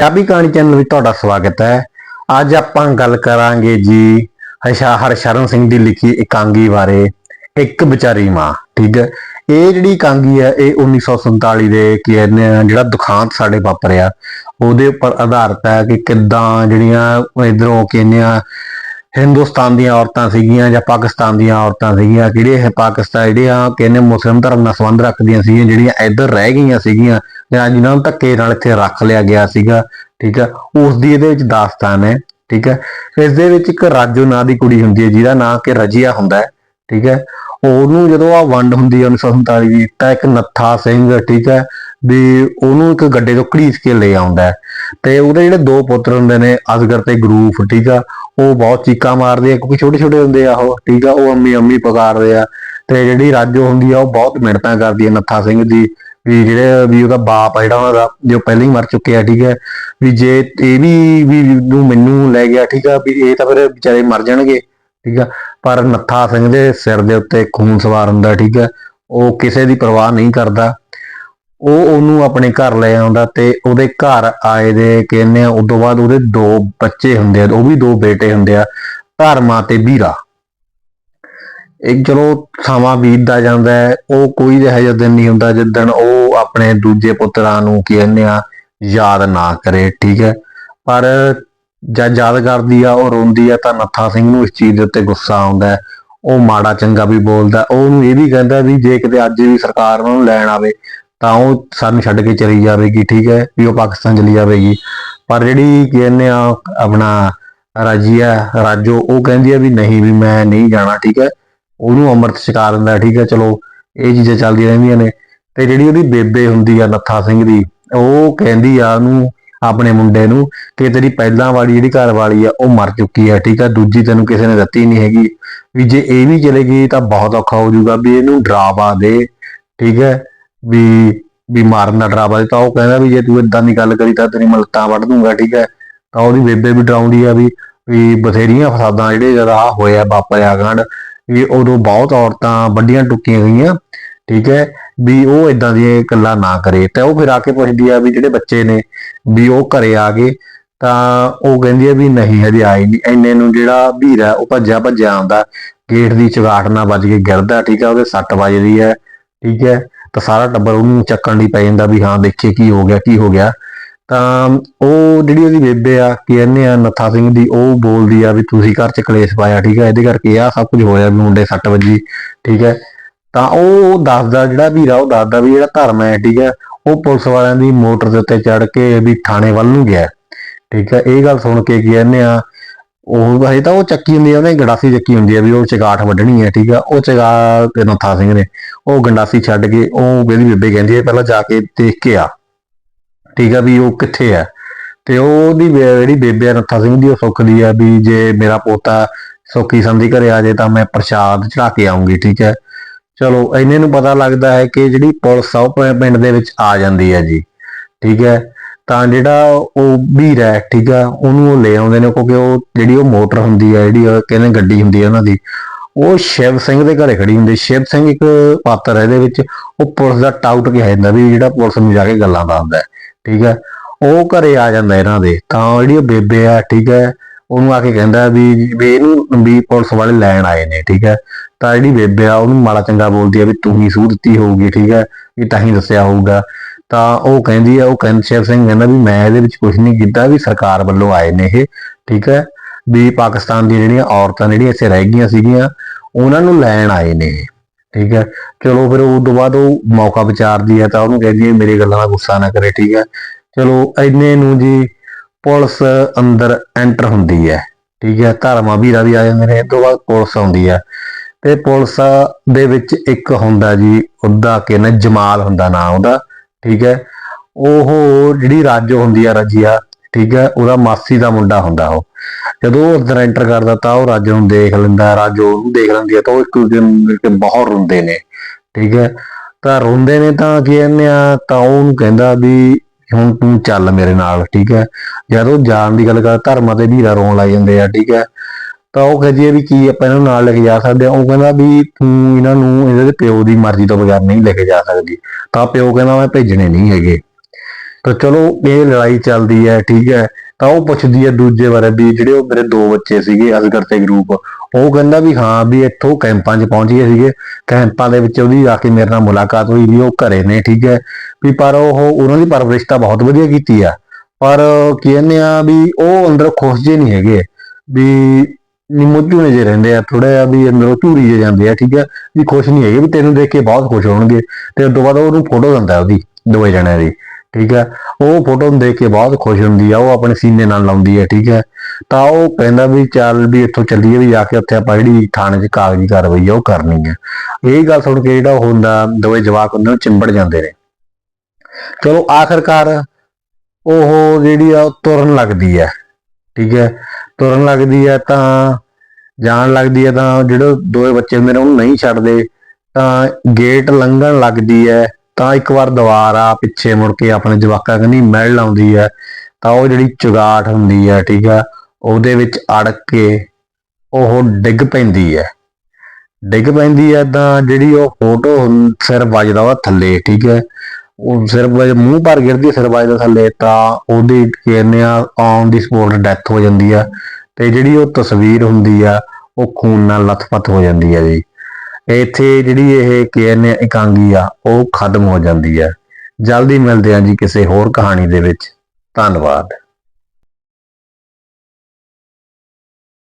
ਪੰਜਾਬੀ ਕਹਾਣੀ ਚੈਨਲ ਵਿੱਚ ਤੁਹਾਡਾ ਸਵਾਗਤ ਹੈ। ਅੱਜ ਆਪਾਂ ਗੱਲ ਕਰਾਂਗੇ ਜੀ ਹਸ਼ਾ ਹਰਸ਼ਰਨ ਸਿੰਘ ਦੀ ਲਿਖੀ ਇਕਾਂਗੀ ਬਾਰੇ, ਇੱਕ ਵਿਚਾਰੀ ਮਾਂ, ਠੀਕ ਹੈ? ਇਹ ਜਿਹੜੀ ਇਕਾਂਗੀ ਹੈ, ਇਹ 1947 ਦੇ ਕੀ ਕਹਿੰਦੇ ਆ ਜਿਹੜਾ ਦੁਖਾਂਤ ਸਾਡੇ ਵਾਪਰਿਆ, ਉਹਦੇ ਉੱਪਰ ਆਧਾਰਿਤ ਹੈ ਕਿ ਕਿੱਦਾਂ ਜਿਹੜੀਆਂ ਇਧਰੋਂ ਕਹਿੰਦੇ ਆ ਹਿੰਦੁਸਤਾਨ ਦੀਆਂ ਔਰਤਾਂ ਸੀਗੀਆਂ ਜਾਂ ਪਾਕਿਸਤਾਨ ਦੀਆਂ ਔਰਤਾਂ ਸੀਗੀਆਂ ਕਿਹੜੇ ਇਹ ਪਾਕਿਸਤਾਨ ਜਿਹੜੀਆਂ ਕਹਿੰਦੇ ਮੁਸਲਿਮ ਧਰਮ ਨਾਲ ਸੰਬੰਧ ਰੱਖਦੀਆਂ ਸੀਗੀਆਂ, ਜਿਹੜੀਆਂ ਇੱਧਰ ਰਹਿ ਗਈਆਂ ਸੀਗੀਆਂ ਜਾਂ ਜਿਨ੍ਹਾਂ ਨੂੰ ਧੱਕੇ ਨਾਲ ਇੱਥੇ ਰੱਖ ਲਿਆ ਗਿਆ ਸੀਗਾ, ਠੀਕ ਹੈ ਉਸ ਦੀ ਇਹਦੇ ਵਿੱਚ ਦਾਸਤਾਨ ਹੈ, ਠੀਕ ਹੈ ਇਸ ਦੇ ਵਿੱਚ ਇੱਕ ਰਾਜੋ ਨਾਂ ਦੀ ਕੁੜੀ ਹੁੰਦੀ ਹੈ, ਜਿਹਦਾ ਨਾਂ ਕਿ ਰਜੀਆ ਹੁੰਦਾ ਹੈ, ਠੀਕ ਹੈ ਉਹਨੂੰ ਜਦੋਂ ਆ ਵੰਡ ਹੁੰਦੀ ਹੈ 1947 ਦੀ, ਤਾਂ ਇੱਕ ਨੱਥਾ ਸਿੰਘ, ਠੀਕ ਹੈ ਵੀ ਉਹਨੂੰ ਇੱਕ ਗੱਡੇ ਤੋਂ ਘੜੀਸ ਕੇ ਲੈ ਆਉਂਦਾ ਹੈ। ਤੇ ਉਹਦੇ ਜਿਹੜੇ ਦੋ ਪੁੱਤਰ ਹੁੰਦੇ ਨੇ ਅਸਗਰ ਤੇ ਗਰੂਫ, ਠੀਕ ਆ? ਉਹ ਬਹੁਤ ਚੀਕਾਂ ਮਾਰਦੇ ਆ, ਕਿਉਂਕਿ ਛੋਟੇ ਛੋਟੇ ਹੁੰਦੇ ਆ ਉਹ, ਠੀਕ ਆ? ਉਹ ਅੰਮੀ ਅੰਮੀ ਪੁਕਾਰਦੇ ਆ। ਤੇ ਜਿਹੜੀ ਰਾਜੋ ਹੁੰਦੀ ਆ, ਉਹ ਬਹੁਤ ਮਿਹਨਤਾਂ ਕਰਦੀ ਹੈ ਨੱਥਾ ਸਿੰਘ ਦੀ, ਵੀ ਜਿਹੜੇ, ਵੀ ਉਹਦਾ ਬਾਪ ਆ ਜਿਹੜਾ ਉਹਨਾਂ ਦਾ ਜੋ ਪਹਿਲਾਂ ਹੀ ਮਰ ਚੁੱਕਿਆ, ਠੀਕ ਹੈ ਵੀ ਜੇ ਇਹ ਵੀ ਵੀ ਨੂੰ ਮੈਨੂੰ ਲੈ ਗਿਆ, ਠੀਕ ਆ? ਵੀ ਇਹ ਤਾਂ ਫਿਰ ਵਿਚਾਰੇ ਮਰ ਜਾਣਗੇ, ਠੀਕ ਆ? ਪਰ ਨੱਥਾ ਸਿੰਘ ਦੇ ਸਿਰ ਦੇ ਉੱਤੇ ਖੂਨ ਸਵਾਰ ਹੁੰਦਾ ਠੀਕ ਹੈ ਉਹ ਕਿਸੇ ਦੀ ਪਰਵਾਹ ਨਹੀਂ ਕਰਦਾ। ਉਹ ਉਹਨੂੰ ਆਪਣੇ ਘਰ ਲੈ ਆਉਂਦਾ ਤੇ ਉਹਦੇ ਘਰ ਆਏ ਦੇ ਕਹਿੰਦੇ ਆ ਉਦੋਂ ਬਾਅਦ ਉਹਦੇ ਦੋ ਬੱਚੇ ਹੁੰਦੇ ਆ, ਉਹ ਵੀ ਦੋ ਬੇਟੇ ਹੁੰਦੇ ਆ ਧਰਮਾ ਤੇ ਵੀਰਾ। ਇੱਕ ਚਲੋ ਸਮਾਂ ਬੀਤਦਾ ਜਾਂਦਾ ਹੈ, ਉਹ ਕੋਈ ਇਹੋ ਜਿਹਾ ਦਿਨ ਨਹੀਂ ਹੁੰਦਾ ਜਿੱਦਣ ਉਹ ਆਪਣੇ ਦੂਜੇ ਪੁੱਤਰਾਂ ਨੂੰ ਕਹਿੰਦੇ ਆ, ਯਾਦ ਨਾ ਕਰੇ, ਠੀਕ ਹੈ। ਪਰ ਜਦ ਯਾਦ ਕਰਦੀ ਆ ਉਹ ਰੋਂਦੀ ਆ ਤਾਂ ਨੱਥਾ ਸਿੰਘ ਨੂੰ ਇਸ ਚੀਜ਼ ਦੇ ਉੱਤੇ ਗੁੱਸਾ ਆਉਂਦਾ ਉਹ ਮਾੜਾ ਚੰਗਾ ਵੀ ਬੋਲਦਾ ਉਹਨੂੰ ਇਹ ਵੀ ਕਹਿੰਦਾ ਵੀ ਜੇ ਕਿਤੇ ਅੱਜ ਵੀ ਸਰਕਾਰ ਉਹਨਾਂ ਨੂੰ ਲੈਣ ਆਵੇ ਤਾਂ ਉਹ ਸਾਨੂੰ ਛੱਡ ਕੇ ਚਲੀ ਜਾਵੇਗੀ, ਠੀਕ ਹੈ, ਵੀ ਉਹ ਪਾਕਿਸਤਾਨ ਚਲੀ ਜਾਵੇਗੀ। ਪਰ ਜਿਹੜੀ ਕਹਿੰਦੇ ਆ, ਆਪਣਾ ਰਾਜੀਆ ਰਾਜੋ, ਉਹ ਕਹਿੰਦੀ ਆ ਵੀ ਨਹੀਂ, ਵੀ ਮੈਂ ਨਹੀਂ ਜਾਣਾ, ਠੀਕ ਹੈ। ਉਹਨੂੰ ਅੰਮ੍ਰਿਤ ਛਕਾ ਦਿੰਦਾ, ਠੀਕ ਹੈ, ਚਲੋ, ਇਹ ਚੀਜ਼ਾਂ ਚੱਲਦੀਆਂ ਰਹਿੰਦੀਆਂ ਨੇ। ਤੇ ਜਿਹੜੀ ਉਹਦੀ ਬੇਬੇ ਹੁੰਦੀ ਆ, ਨੱਥਾ ਸਿੰਘ ਦੀ, ਉਹ ਕਹਿੰਦੀ ਆ ਉਹਨੂੰ, ਆਪਣੇ ਮੁੰਡੇ ਨੂੰ, ਕਿ ਤੇਰੀ ਪਹਿਲਾਂ ਵਾਲੀ ਜਿਹੜੀ ਘਰ ਵਾਲੀ ਆ, ਉਹ ਮਰ ਚੁੱਕੀ ਆ ਠੀਕ ਆ ਦੂਜੀ ਤੈਨੂੰ ਕਿਸੇ ਨੇ ਦਿੱਤੀ ਨਹੀਂ ਹੈਗੀ। ਵੀ ਜੇ ਇਹ ਵੀ ਚਲੇ ਗਈ, ਤਾਂ ਬਹੁਤ ਔਖਾ ਹੋ ਜਾਊਗਾ, ਵੀ ਇਹਨੂੰ ਡਰਾਵਾ ਦੇ, ਠੀਕ ਹੈ। ਵੀ ਵੀ ਮਾਰਨ ਦਾ ਡਰਾਵਾ ਦੇ ਤਾਂ ਉਹ ਕਹਿੰਦਾ ਵੀ ਜੇ ਤੂੰ ਇਦਾਂ ਦੀ ਗੱਲ ਕਰੀ ਤਾਂ ਤੇਰੀ ਮਲਤਾਂ ਵੱਢ ਦੂੰਗਾ, ਠੀਕ ਹੈ? ਤਾਂ ਉਹਦੀ ਬੇਬੇ ਵੀ ਡਰਾਉਂਦੀ ਆ ਵੀ ਵੀ ਬਥੇਰੀਆਂ ਫਸਾਦਾਂ ਜਿਹੜੇ ਜਦ ਆ ਹੋਇਆ ਵਾਪਰਿਆ ਗੰਢ, ਵੀ ਉਦੋਂ ਬਹੁਤ ਔਰਤਾਂ ਵੱਡੀਆਂ ਟੁੱਕੀਆਂ ਗਈਆਂ, ਠੀਕ ਹੈ? ਵੀ ਉਹ ਇਦਾਂ ਦੀਆਂ ਗੱਲਾਂ ਨਾ ਕਰੇ। ਤੇ ਉਹ ਫਿਰ ਆ ਕੇ ਪੁੱਛਦੀ ਆ ਵੀ ਜਿਹੜੇ ਬੱਚੇ ਨੇ, ਵੀ ਉਹ ਘਰੇ ਆ ਗਏ, ਤਾਂ ਉਹ ਕਹਿੰਦੀ ਆ ਵੀ ਨਹੀਂ, ਹਜੇ ਆਏ ਨਹੀਂ ਐਨੇ ਨੂੰ ਜਿਹੜਾ ਵੀਰ ਵੀਰਾ ਉਹ ਭੱਜਿਆ ਭੱਜਿਆ ਆਉਂਦਾ। ਗੇਟ ਦੀ ਚਗਾਟ ਨਾਲ ਵੱਜ ਕੇ ਗਿਰਦਾ, ਠੀਕ ਹੈ? ਉਹਦੇ ਸੱਟ ਵੱਜਦੀ ਹੈ, ਠੀਕ ਹੈ? ਤਾਂ ਸਾਰਾ ਟੱਬਰ ਉਹਨੂੰ ਚੱਕਣ ਲਈ ਪੈ ਜਾਂਦਾ ਵੀ ਹਾਂ, ਦੇਖੀਏ ਕੀ ਹੋ ਗਿਆ, ਕੀ ਹੋ ਗਿਆ। ਤਾਂ ਉਹ ਜਿਹੜੀ ਉਹਦੀ ਬੇਬੇ ਆ ਕੀ ਕਹਿੰਦੇ ਆ, ਨੱਥਾ ਸਿੰਘ ਦੀ, ਉਹ ਬੋਲਦੀ ਆ ਵੀ ਤੁਸੀਂ ਘਰ ਚ ਕਲੇਸ਼ ਪਾਇਆ, ਠੀਕ ਆ? ਇਹਦੇ ਕਰਕੇ ਆ ਸਭ ਕੁਝ ਹੋਇਆ ਵੀ ਮੁੰਡੇ ਸੱਟ ਵੱਜੀ, ਠੀਕ ਹੈ ਤਾਂ ਉਹ ਦੱਸਦਾ ਜਿਹੜਾ ਵੀਰਾ, ਉਹ ਦੱਸਦਾ ਵੀ ਜਿਹੜਾ ਧਰਮ ਹੈ, ਠੀਕ ਹੈ ਉਹ ਪੁਲਿਸ ਵਾਲਿਆਂ ਦੀ ਮੋਟਰ ਦੇ ਉੱਤੇ ਚੜ ਕੇ ਵੀ ਥਾਣੇ ਵੱਲ ਨੂੰ ਗਿਆ, ਠੀਕ ਹੈ ਇਹ ਗੱਲ ਸੁਣ ਕੇ ਕਹਿੰਦੇ ਆ ਉਹ ਹਜੇ ਤਾਂ ਉਹ ਚੱਕੀ ਹੁੰਦੀ ਆ, ਉਹਨੇ ਗੰਡਾਸੀ ਚੱਕੀ ਹੁੰਦੀ ਆ ਵੀ ਉਹ ਚਗਾਠ ਵੱਢਣੀ ਹੈ ਠੀਕ ਆ? ਉਹ ਚਗਾ ਤੇ ਨੱਥਾ ਸਿੰਘ ਨੇ, ਉਹ ਗੰਡਾਸੀ ਛੱਡ ਕੇ ਉਹ ਇਹਦੀ ਬੇਬੇ ਕਹਿੰਦੀ ਹੈ ਪਹਿਲਾਂ ਜਾ ਕੇ ਦੇਖ ਕੇ ਆ, ਠੀਕ ਆ ਵੀ ਉਹ ਕਿੱਥੇ ਆ? ਤੇ ਉਹਦੀ ਜਿਹੜੀ ਬੇਬੇ ਆ, ਨੱਥਾ ਸਿੰਘ ਦੀ, ਉਹ ਸੁੱਖਦੀ ਆ ਵੀ ਜੇ ਮੇਰਾ ਪੋਤਾ ਸੁੱਖੀ ਸੰਧੀ ਘਰੇ ਆ ਜੇ ਤਾਂ ਮੈਂ ਪ੍ਰਸ਼ਾਦ ਚੜਾ ਕੇ ਆਉਂਗੀ, ਠੀਕ ਹੈ ਚਲੋ ਇਹਨੇ ਨੂੰ ਪਤਾ ਲੱਗਦਾ ਹੈ ਕਿ ਜਿਹੜੀ ਪੁਲਿਸ ਆ, ਉਹ ਪਿੰਡ ਦੇ ਵਿੱਚ ਆ ਜਾਂਦੀ ਹੈ ਜੀ, ਠੀਕ ਹੈ ਤਾਂ ਜਿਹੜਾ ਉਹ ਵੀਰ ਹੈ ਠੀਕ ਆ, ਉਹਨੂੰ ਉਹ ਲੈ ਆਉਂਦੇ ਨੇ ਕਿਉਂਕਿ ਉਹ ਜਿਹੜੀ ਉਹ ਮੋਟਰ ਹੁੰਦੀ ਹੈ ਜਿਹੜੀ ਉਹ ਕਹਿੰਦੇ ਗੱਡੀ ਹੁੰਦੀ ਹੈ ਉਹਨਾਂ ਦੀ, ਉਹ ਸ਼ਿਵ ਸਿੰਘ ਦੇ ਘਰੇ ਖੜੀ ਹੁੰਦੀ। ਸ਼ਿਵ ਸਿੰਘ ਇੱਕ ਪਾਤਰ ਹੈ ਇਹਦੇ ਵਿੱਚ, ਉਹ ਪੁਲਿਸ ਦਾ ਟਾਊਟ ਕਿਹਾ ਜਾਂਦਾ ਵੀ ਜਿਹੜਾ ਪੁਲਿਸ ਨੂੰ ਜਾ ਕੇ ਗੱਲਾਂ ਦੱਸਦਾ ਠੀਕ ਹੈ ਉਹ ਘਰੇ ਆ ਜਾਂਦਾ ਇਹਨਾਂ ਦੇ, ਤਾਂ ਜਿਹੜੀ ਉਹ ਬੇਬੇ ਆ, ਠੀਕ ਹੈ ਉਹਨੂੰ ਆ ਕੇ ਕਹਿੰਦਾ ਵੀ ਵੀ ਇਹਨੂੰ ਵੀ ਪੁਲਿਸ ਵਾਲੇ ਲੈਣ ਆਏ ਨੇ, ਠੀਕ ਹੈ ਤਾਂ ਜਿਹੜੀ ਬੇਬੇ ਆ, ਉਹਨੂੰ ਮਾੜਾ ਚੰਗਾ ਬੋਲਦੀ ਆ ਵੀ ਤੂੰ ਹੀ ਸੂਹ ਦਿੱਤੀ ਹੋਊਗੀ, ਠੀਕ ਹੈ ਵੀ ਤਾਂ ਹੀ ਦੱਸਿਆ ਹੋਊਗਾ। ਤਾਂ ਉਹ ਕਹਿੰਦੀ ਆ, ਉਹ ਕਹਿੰਦਾ ਸ਼ਿਵ ਸਿੰਘ ਕਹਿੰਦਾ ਵੀ ਮੈਂ ਇਹਦੇ ਵਿੱਚ ਕੁਝ ਨਹੀਂ ਕੀਤਾ ਵੀ ਸਰਕਾਰ ਵੱਲੋਂ ਆਏ ਨੇ ਇਹ, ਠੀਕ ਹੈ? ਵੀ ਪਾਕਿਸਤਾਨ ਦੀਆਂ ਜਿਹੜੀਆਂ ਔਰਤਾਂ ਜਿਹੜੀਆਂ ਇੱਥੇ ਰਹਿ ਗਈਆਂ ਸੀਗੀਆਂ, ਉਹਨਾਂ ਨੂੰ ਲੈਣ ਆਏ ਨੇ ਠੀਕ ਹੈ? ਚਲੋ ਫਿਰ ਉਸ ਤੋਂ ਬਾਅਦ ਉਹ ਮੌਕਾ ਵਿਚਾਰਦੀ ਹੈ ਤਾਂ ਉਹਨੂੰ ਕਹਿੰਦੀ ਹੈ, ਮੇਰੀ ਗੱਲਾਂ ਦਾ ਗੁੱਸਾ ਨਾ ਕਰੇ, ਠੀਕ ਹੈ? ਚਲੋ ਇੰਨੇ ਨੂੰ ਜੀ ਪੁਲਿਸ ਅੰਦਰ ਐਂਟਰ ਹੁੰਦੀ ਹੈ, ਠੀਕ ਹੈ? ਧਰਮਾ ਵੀਰਾ ਵੀ ਆ ਜਾਂਦੇ ਨੇ, ਇਹ ਤੋਂ ਬਾਅਦ ਪੁਲਿਸ ਆਉਂਦੀ ਹੈ। ਤੇ ਪੁਲਿਸ ਦੇ ਵਿੱਚ ਇੱਕ ਹੁੰਦਾ ਜੀ ਉਹਦਾ ਕਹਿੰਦੇ ਜਮਾਲ ਹੁੰਦਾ ਨਾਂ ਉਹਦਾ ਠੀਕ ਹੈ? ਉਹ ਜਿਹੜੀ ਰਾਜ ਹੁੰਦੀ ਆ ਰਜੀਆ, ਠੀਕ ਹੈ? ਉਹਦਾ ਮਾਸੀ ਦਾ ਮੁੰਡਾ ਹੁੰਦਾ ਉਹ। ਜਦੋਂ ਉਹ ਅੰਦਰ ਐਂਟਰ ਕਰਦਾ ਤਾਂ ਉਹ ਰਾਜੋ ਨੂੰ ਦੇਖ ਲੈਂਦਾ, ਰਾਜੋ ਉਹਨੂੰ ਦੇਖ ਲੈਂਦੀ ਹੈ ਤਾਂ ਉਹ ਇੱਕ ਦੂਜੇ ਨੂੰ ਬਹੁਤ ਰੋਂਦੇ ਨੇ, ਠੀਕ ਹੈ? ਤਾਂ ਰੋਂਦੇ ਨੇ ਤਾਂ ਕੀ ਕਹਿੰਦੇ ਆ, ਤਾਂ ਉਹਨੂੰ ਕਹਿੰਦਾ ਵੀ ਹੁਣ ਤੂੰ ਚੱਲ ਮੇਰੇ ਨਾਲ, ਠੀਕ ਹੈ? ਜਦ ਉਹ ਜਾਣ ਦੀ ਗੱਲ ਕਰ ਧਰਮਾਂ ਤੇ ਵੀਰਾ ਰੋਣ ਲੱਗ ਜਾਂਦੇ ਆ, ਠੀਕ ਹੈ? ਤਾਂ ਉਹ ਕਹਿੰਦੀ ਹੈ ਵੀ ਕੀ ਆਪਾਂ ਇਹਨਾਂ ਨੂੰ ਨਾਲ ਲੈ ਕੇ ਜਾ ਸਕਦੇ ਆ ਉਹ ਕਹਿੰਦਾ ਵੀ ਤੂੰ ਇਹਨਾਂ ਨੂੰ ਇਹਦੇ ਪਿਓ ਦੀ ਮਰਜ਼ੀ ਤੋਂ ਬਗੈਰ ਨਹੀਂ ਲੈ ਕੇ ਜਾ ਸਕਦੀ। ਤਾਂ ਪਿਓ ਕਹਿੰਦਾ ਮੈਂ ਭੇਜਣੇ ਨਹੀਂ ਹੈਗੇ। ਤਾਂ ਚਲੋ ਇਹ ਲੜਾਈ ਚੱਲਦੀ ਹੈ, ਠੀਕ ਹੈ। ਤਾਂ ਉਹ ਪੁੱਛਦੀ ਹੈ ਦੂਜੇ ਬਾਰੇ ਵੀ ਜਿਹੜੇ ਉਹ ਮੇਰੇ ਦੋ ਬੱਚੇ ਸੀਗੇ, ਅਸਗਰ ਤੇ ਗਰੂਪ। ਉਹ ਕਹਿੰਦਾ ਵੀ ਹਾਂ ਵੀ ਇੱਥੋਂ ਕੈਂਪਾਂ 'ਚ ਪਹੁੰਚ ਗਏ ਸੀਗੇ। ਕੈਂਪਾਂ ਦੇ ਵਿੱਚ ਉਹਦੀ ਆ ਕੇ ਮੇਰੇ ਨਾਲ ਮੁਲਾਕਾਤ ਹੋਈ ਵੀ ਉਹ ਘਰੇ ਨੇ, ਠੀਕ ਹੈ। ਵੀ ਪਰ ਉਹ ਉਹਨਾਂ ਦੀ ਪਰਵਰਿਸ਼ ਤਾਂ ਬਹੁਤ ਵਧੀਆ ਕੀਤੀ ਆ। ਪਰ ਕਹਿੰਦੇ ਆ ਵੀ ਉਹ ਅੰਦਰ ਖੁਸ਼ ਜੇ ਨਹੀਂ ਹੈਗੇ। ਵੀ ਨਿਮੋਝੂ ਜੇ ਰਹਿੰਦੇ ਆ ਥੋੜਾ ਜਿਹਾ ਵੀ ਅੰਦਰੋਂ ਝੂਰੀ ਜੇ ਜਾਂਦੇ ਆ, ਠੀਕ ਹੈ ਵੀ ਖੁਸ਼ ਨਹੀਂ ਹੈਗੇ, ਵੀ ਤੈਨੂੰ ਦੇਖ ਕੇ ਬਹੁਤ ਖੁਸ਼ ਹੋਣਗੇ। ਤੇ ਉਸ ਤੋਂ ਬਾਅਦ ਉਹਨੂੰ ਫੋਟੋ ਦਿੰਦਾ ਉਹਦੀ, ਦੋਵੇਂ ਜਣਿਆਂ ਦੀ, ਠੀਕ ਹੈ ਉਹ ਫੋਟੋ ਨੂੰ ਦੇਖ ਕੇ ਬਹੁਤ ਖੁਸ਼ ਹੁੰਦੀ ਆ, ਉਹ ਆਪਣੇ ਸੀਨੇ ਨਾਲ ਲਾਉਂਦੀ ਹੈ ਠੀਕ ਹੈ ਤਾਂ ਉਹ ਕਹਿੰਦਾ ਵੀ ਚੱਲ ਵੀ ਇੱਥੋਂ ਚੱਲੀਏ, ਵੀ ਜਾ ਕੇ ਉੱਥੇ ਆਪਾਂ ਜਿਹੜੀ ਥਾਣੇ 'ਚ ਕਾਗਜ਼ੀ ਕਾਰਵਾਈ ਆ, ਉਹ ਕਰਨੀ ਹੈ ਇਹ ਗੱਲ ਸੁਣ ਕੇ ਜਿਹੜਾ ਉਹ ਹੁੰਦਾ, ਦੋਵੇਂ ਜਵਾਕ ਹੁੰਦੇ ਨੇ ਚਿੰਬੜ ਜਾਂਦੇ ਨੇ। ਚਲੋ, ਆਖਰਕਾਰ ਉਹ ਜਿਹੜੀ ਆ ਤੁਰਨ ਲੱਗਦੀ ਹੈ ਠੀਕ ਹੈ, ਤੁਰਨ ਲੱਗਦੀ ਹੈ ਤਾਂ, ਜਾਣ ਲੱਗਦੀ ਹੈ ਤਾਂ ਜਿਹੜੇ ਦੋਵੇਂ ਬੱਚੇ ਹੁੰਦੇ ਨੇ ਉਹਨੂੰ ਨਹੀਂ ਛੱਡਦੇ, ਤਾਂ ਗੇਟ ਲੰਘਣ ਲੱਗਦੀ ਹੈ, ਤਾਂ ਇੱਕ ਵਾਰ ਦੁਬਾਰਾ ਪਿੱਛੇ ਮੁੜ ਕੇ ਆਪਣੇ ਜਵਾਕਾਂ ਕਨੀ ਮਿਲ ਲਾਉਂਦੀ ਹੈ, ਤਾਂ ਉਹ ਜਿਹੜੀ ਚੁਗਾਟ ਹੁੰਦੀ ਹੈ, ਠੀਕ ਹੈ, ਉਹਦੇ ਵਿੱਚ ਅੜ ਕੇ ਉਹ ਡਿੱਗ ਪੈਂਦੀ ਹੈ। ਡਿੱਗ ਪੈਂਦੀ ਹੈ ਤਾਂ ਜਿਹੜੀ ਉਹ ਫੋਟੋ ਸਿਰ ਵੱਜਦਾ ਵਾ ਥੱਲੇ, ਠੀਕ ਹੈ ਉਹ ਸਿਰ ਵੱਜ ਮੂੰਹ ਪਰ ਗਿਰਦੀ ਹੈ, ਸਿਰ ਵੱਜਦਾ ਥੱਲੇ ਤਾਂ ਉਹਦੀ ਕਹਿੰਦੇ ਆ ਔਨ ਦੀ ਸਪੋਟ ਡੈਥ ਹੋ ਜਾਂਦੀ ਆ। ਤੇ ਜਿਹੜੀ ਉਹ ਤਸਵੀਰ ਹੁੰਦੀ ਆ ਉਹ ਖੂਨ ਨਾਲ ਲੱਥਪੱਥ ਹੋ ਜਾਂਦੀ ਆ ਜੀ। ਇੱਥੇ ਜਿਹੜੀ ਇਹ ਕਹਿੰਦੇ ਇਕਾਂਗੀ ਆ ਉਹ ਖਤਮ ਹੋ ਜਾਂਦੀ ਆ। ਜਲਦੀ ਮਿਲਦੇ ਆ ਜੀ ਕਿਸੇ ਹੋਰ ਕਹਾਣੀ ਦੇ ਵਿੱਚ। ਧੰਨਵਾਦ।